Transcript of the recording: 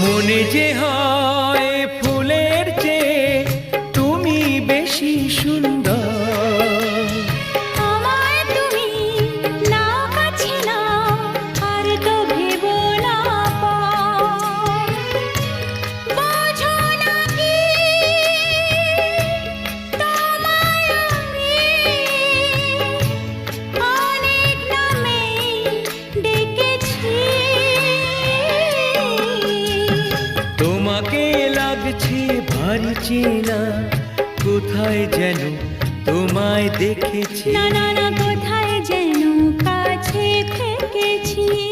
মনে যে হয় ফুলের চেয়ে তুমি বেশি সুন্দর। লাগছে ভারী চেনা। কোথায় যেন তোমায় দেখেছি। না না কোথায় যেন কাছে থেকেছি।